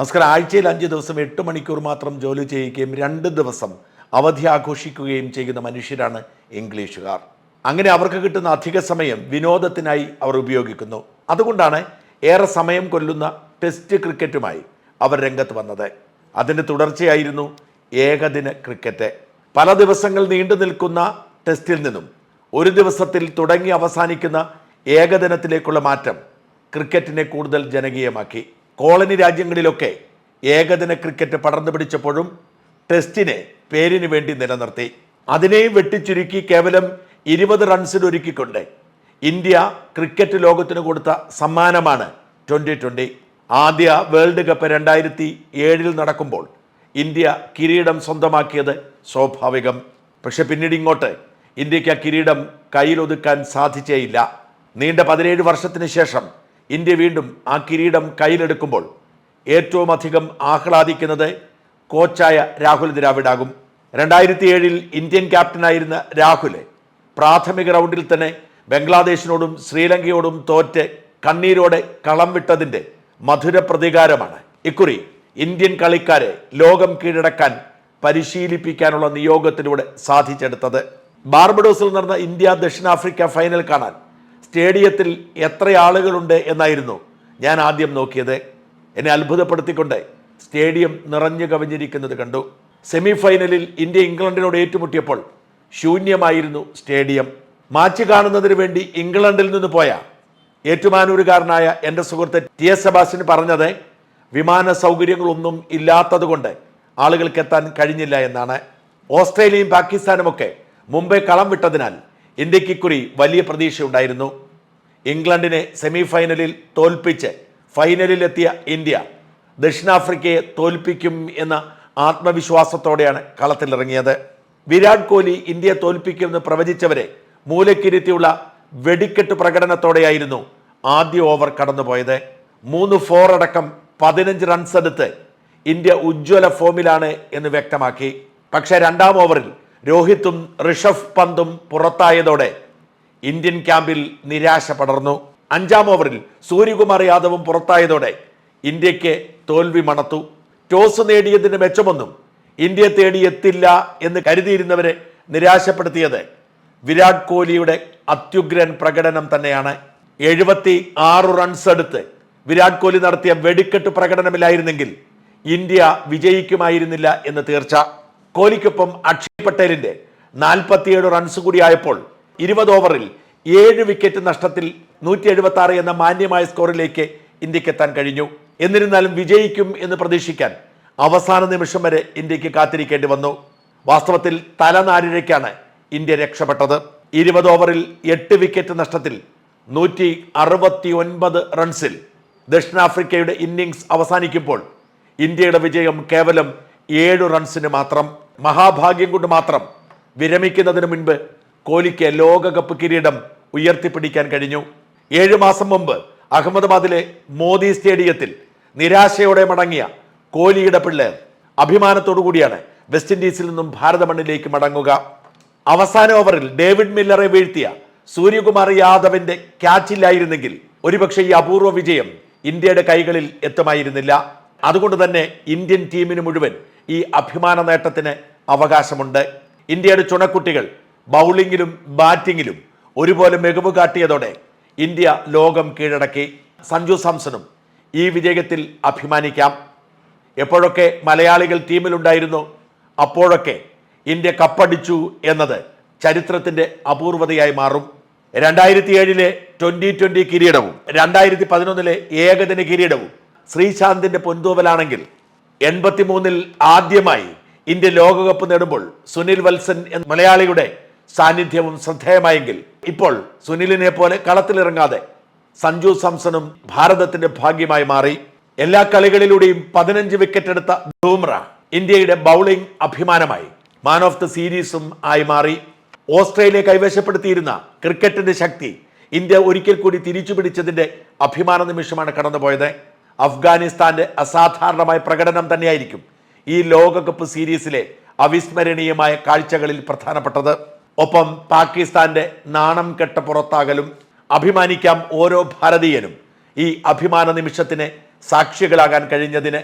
നമസ്കാരം. ആഴ്ചയിൽ അഞ്ച് ദിവസം എട്ട് മണിക്കൂർ മാത്രം ജോലി ചെയ്യുകയും രണ്ട് ദിവസം അവധി ആഘോഷിക്കുകയും ചെയ്യുന്ന മനുഷ്യരാണ് ഇംഗ്ലീഷുകാർ. അങ്ങനെ അവർക്ക് കിട്ടുന്ന അധിക സമയം വിനോദത്തിനായി അവർ ഉപയോഗിക്കുന്നു. അതുകൊണ്ടാണ് ഏറെ സമയം കൊല്ലുന്ന ടെസ്റ്റ് ക്രിക്കറ്റുമായി അവർ രംഗത്ത് വന്നത്. അതിന്റെ തുടർച്ചയായിരുന്നു ഏകദിന ക്രിക്കറ്റ്. പല ദിവസങ്ങൾ നീണ്ടു നിൽക്കുന്ന ടെസ്റ്റിൽ നിന്നും ഒരു ദിവസത്തിൽ തുടങ്ങി അവസാനിക്കുന്ന ഏകദിനത്തിലേക്കുള്ള മാറ്റം ക്രിക്കറ്റിനെ കൂടുതൽ ജനകീയമാക്കി. കോളനി രാജ്യങ്ങളിലൊക്കെ ഏകദിന ക്രിക്കറ്റ് പടർന്നു പിടിച്ചപ്പോഴും ടെസ്റ്റിനെ പേരിന് വേണ്ടി നിലനിർത്തി. അതിനെയും വെട്ടിച്ചുരുക്കി കേവലം ഇരുപത് റൺസിൽ ഒരുക്കിക്കൊണ്ട് ഇന്ത്യ ക്രിക്കറ്റ് ലോകത്തിന് കൊടുത്ത സമ്മാനമാണ് ട്വന്റി ട്വന്റി ആദ്യ വേൾഡ് കപ്പ് രണ്ടായിരത്തി ഏഴിൽ നടക്കുമ്പോൾ ഇന്ത്യ കിരീടം സ്വന്തമാക്കിയത് സ്വാഭാവികം. പക്ഷെ പിന്നീട് ഇങ്ങോട്ട് ഇന്ത്യയ്ക്ക് ആ കിരീടം കയ്യിലൊതുക്കാൻ സാധിച്ചേയില്ല. നീണ്ട പതിനേഴ് വർഷത്തിന് ശേഷം ഇന്ത്യ വീണ്ടും ആ കിരീടം കയ്യിലെടുക്കുമ്പോൾ ഏറ്റവും അധികം ആഹ്ലാദിക്കുന്നത് കോച്ചായ രാഹുൽ ദ്രാവിഡാകും. രണ്ടായിരത്തി ഏഴിൽ ഇന്ത്യൻ ക്യാപ്റ്റനായിരുന്ന രാഹുൽ പ്രാഥമിക റൗണ്ടിൽ തന്നെ ബംഗ്ലാദേശിനോടും ശ്രീലങ്കയോടും തോറ്റ് കണ്ണീരോടെ കളം വിട്ടതിന്റെ മധുര പ്രതികാരമാണ്. ഇക്കുറി ഇന്ത്യൻ കളിക്കാരെ ലോകം കീഴടക്കാൻ പരിശീലിപ്പിക്കാനുള്ള നിയോഗത്തിലൂടെ സാധിച്ചെടുത്തത്. ബാർബഡോസിൽ നടന്ന ഇന്ത്യ ദക്ഷിണാഫ്രിക്ക ഫൈനൽ കാണാൻ സ്റ്റേഡിയത്തിൽ എത്ര ആളുകളുണ്ട് എന്നായിരുന്നു ഞാൻ ആദ്യം നോക്കിയത്. എന്നെ അത്ഭുതപ്പെടുത്തിക്കൊണ്ട് സ്റ്റേഡിയം നിറഞ്ഞു കവിഞ്ഞിരിക്കുന്നത് കണ്ടു. സെമി ഫൈനലിൽ ഇന്ത്യ ഇംഗ്ലണ്ടിനോട് ഏറ്റുമുട്ടിയപ്പോൾ ശൂന്യമായിരുന്നു സ്റ്റേഡിയം. മാച്ച് കാണുന്നതിന് വേണ്ടി ഇംഗ്ലണ്ടിൽ നിന്ന് പോയ ഏറ്റുമാനൂരുകാരനായ എന്റെ സുഹൃത്ത് ടി എസ് സെബാസ്റ്റ്യൻ പറഞ്ഞത് വിമാന സൗകര്യങ്ങളൊന്നും ഇല്ലാത്തതുകൊണ്ട് ആളുകൾക്ക് എത്താൻ കഴിഞ്ഞില്ല എന്നാണ്. ഓസ്ട്രേലിയയും പാകിസ്ഥാനുമൊക്കെ മുംബൈ കളം വിട്ടതിനാൽ ഇന്ത്യയ്ക്ക് ഇക്കുറി വലിയ പ്രതീക്ഷയുണ്ടായിരുന്നു. ഇംഗ്ലണ്ടിനെ സെമി ഫൈനലിൽ തോൽപ്പിച്ച് ഫൈനലിലെത്തിയ ഇന്ത്യ ദക്ഷിണാഫ്രിക്കയെ തോൽപ്പിക്കും എന്ന ആത്മവിശ്വാസത്തോടെയാണ് കളത്തിലിറങ്ങിയത്. വിരാട് കോഹ്ലി ഇന്ത്യയെ തോൽപ്പിക്കുമെന്ന് പ്രവചിച്ചവരെ മൂലക്കിരുത്തിയുള്ള വെടിക്കെട്ട് പ്രകടനത്തോടെയായിരുന്നു ആദ്യ ഓവർ കടന്നുപോയത്. മൂന്ന് ഫോർ അടക്കം പതിനഞ്ച് റൺസ് എടുത്ത് ഇന്ത്യ ഉജ്ജ്വല ഫോമിലാണ് എന്ന് വ്യക്തമാക്കി. പക്ഷേ രണ്ടാം ഓവറിൽ രോഹിത്തും ഋഷഭ് പന്തും പുറത്തായതോടെ ഇന്ത്യൻ ക്യാമ്പിൽ നിരാശ പടർന്നു. അഞ്ചാം ഓവറിൽ സൂര്യകുമാർ യാദവും പുറത്തായതോടെ ഇന്ത്യയ്ക്ക് തോൽവി മണത്തു. ടോസ് നേടിയതിന്റെ മെച്ചമൊന്നും ഇന്ത്യ തേടി എത്തില്ല എന്ന് കരുതിയിരുന്നവരെ നിരാശപ്പെടുത്തിയത് വിരാട് കോഹ്ലിയുടെ അത്യുഗ്രൻ പ്രകടനം തന്നെയാണ്. എഴുപത്തി ആറ് റൺസ് എടുത്ത് വിരാട് കോഹ്ലി നടത്തിയ വെടിക്കെട്ട് പ്രകടനമില്ലായിരുന്നെങ്കിൽ ഇന്ത്യ വിജയിക്കുമായിരുന്നില്ല എന്ന് തീർച്ച. കോഹ്ലിക്കൊപ്പം അക്ഷയ് പട്ടേലിന്റെ നാൽപ്പത്തിയേഴ് റൺസ് കൂടിയായപ്പോൾ ഇരുപത് ഓവറിൽ ഏഴ് വിക്കറ്റ് നഷ്ടത്തിൽ നൂറ്റി എഴുപത്തി ആറ് എന്ന മാന്യമായ സ്കോറിലേക്ക് ഇന്ത്യയ്ക്ക് എത്താൻ കഴിഞ്ഞു. എന്നിരുന്നാലും വിജയിക്കും എന്ന് പ്രതീക്ഷിക്കാൻ അവസാന നിമിഷം വരെ ഇന്ത്യയ്ക്ക് കാത്തിരിക്കേണ്ടി വന്നു. വാസ്തവത്തിൽ തലനാരിഴയ്ക്കാണ് ഇന്ത്യ രക്ഷപ്പെട്ടത്. ഇരുപത് ഓവറിൽ എട്ട് വിക്കറ്റ് നഷ്ടത്തിൽ നൂറ്റി അറുപത്തി ഒൻപത് റൺസിൽ ദക്ഷിണാഫ്രിക്കയുടെ ഇന്നിങ്സ് അവസാനിക്കുമ്പോൾ ഇന്ത്യയുടെ വിജയം കേവലം ഏഴ് റൺസിന് മാത്രം മഹാഭാഗ്യം കൊണ്ട് മാത്രം വിരമിക്കുന്നതിന് മുൻപ് കോഹ്ലിക്ക് ലോകകപ്പ് കിരീടം ഉയർത്തിപ്പിടിക്കാൻ കഴിഞ്ഞു. ഏഴു മാസം മുമ്പ് അഹമ്മദാബാദിലെ മോദി സ്റ്റേഡിയത്തിൽ നിരാശയോടെ മടങ്ങിയ കോഹ്ലിയുടെ പിള്ളേർ അഭിമാനത്തോടു കൂടിയാണ് വെസ്റ്റ് ഇൻഡീസിൽ നിന്നും ഭാരത മണ്ണിലേക്ക് മടങ്ങുക. അവസാന ഓവറിൽ ഡേവിഡ് മില്ലറെ വീഴ്ത്തിയ സൂര്യകുമാർ യാദവിന്റെ ക്യാച്ചില്ലായിരുന്നെങ്കിൽ ഒരുപക്ഷെ ഈ അപൂർവ വിജയം ഇന്ത്യയുടെ കൈകളിൽ എത്തുമായിരുന്നില്ല. അതുകൊണ്ട് തന്നെ ഇന്ത്യൻ ടീമിന് മുഴുവൻ ഈ അഭിമാന നേട്ടത്തിന് അവകാശമുണ്ട്. ഇന്ത്യയുടെ ചുണക്കുട്ടികൾ ബൗളിങ്ങിലും ബാറ്റിങ്ങിലും ഒരുപോലെ മികവ് കാട്ടിയതോടെ ഇന്ത്യ ലോകം കീഴടക്കി. സഞ്ജു സാംസണും ഈ വിജയത്തിൽ അഭിമാനിക്കാം. എപ്പോഴൊക്കെ മലയാളികൾ ടീമിലുണ്ടായിരുന്നു അപ്പോഴൊക്കെ ഇന്ത്യ കപ്പടിച്ചു എന്നത് ചരിത്രത്തിന്റെ അപൂർവതയായി മാറും. രണ്ടായിരത്തി ഏഴിലെ ട്വന്റി ട്വന്റി കിരീടവും രണ്ടായിരത്തി പതിനൊന്നിലെ ഏകദിന കിരീടവും ശ്രീശാന്തിന്റെ പൊന്തൂവലാണെങ്കിൽ എൺപത്തിമൂന്നിൽ ആദ്യമായി ഇന്ത്യ ലോകകപ്പ് നേടുമ്പോൾ സുനിൽ വത്സൻ എന്ന മലയാളിയുടെ സാന്നിധ്യവും ശ്രദ്ധേയമായെങ്കിൽ ഇപ്പോൾ സുനിലിനെ പോലെ കളത്തിലിറങ്ങാതെ സഞ്ജു സാംസണും ഭാരതത്തിന്റെ ഭാഗ്യമായി മാറി. എല്ലാ കളികളിലൂടെയും പതിനഞ്ച് വിക്കറ്റ് എടുത്ത ബൂമ്ര ഇന്ത്യയുടെ ബൗളിംഗ് അഭിമാനമായി മാൻ ഓഫ് ദ സീരീസും ആയി മാറി. ഓസ്ട്രേലിയ കൈവശപ്പെടുത്തിയിരുന്ന ക്രിക്കറ്റിന്റെ ശക്തി ഇന്ത്യ ഒരിക്കൽ കൂടി തിരിച്ചു പിടിച്ചതിന്റെ അഭിമാന നിമിഷമാണ് കടന്നുപോയത്. അഫ്ഗാനിസ്ഥാന്റെ അസാധാരണമായ പ്രകടനം തന്നെയായിരിക്കും ഈ ലോകകപ്പ് സീരീസിലെ അവിസ്മരണീയമായ കാഴ്ചകളിൽ പ്രധാനപ്പെട്ടത്. ഒപ്പം പാകിസ്ഥാന്റെ നാണം കെട്ട പുറത്താകലും അഭിമാനിക്കാം ഓരോ ഭാരതീയനും ഈ അഭിമാന നിമിഷത്തിന് സാക്ഷികളാകാൻ കഴിഞ്ഞതിന്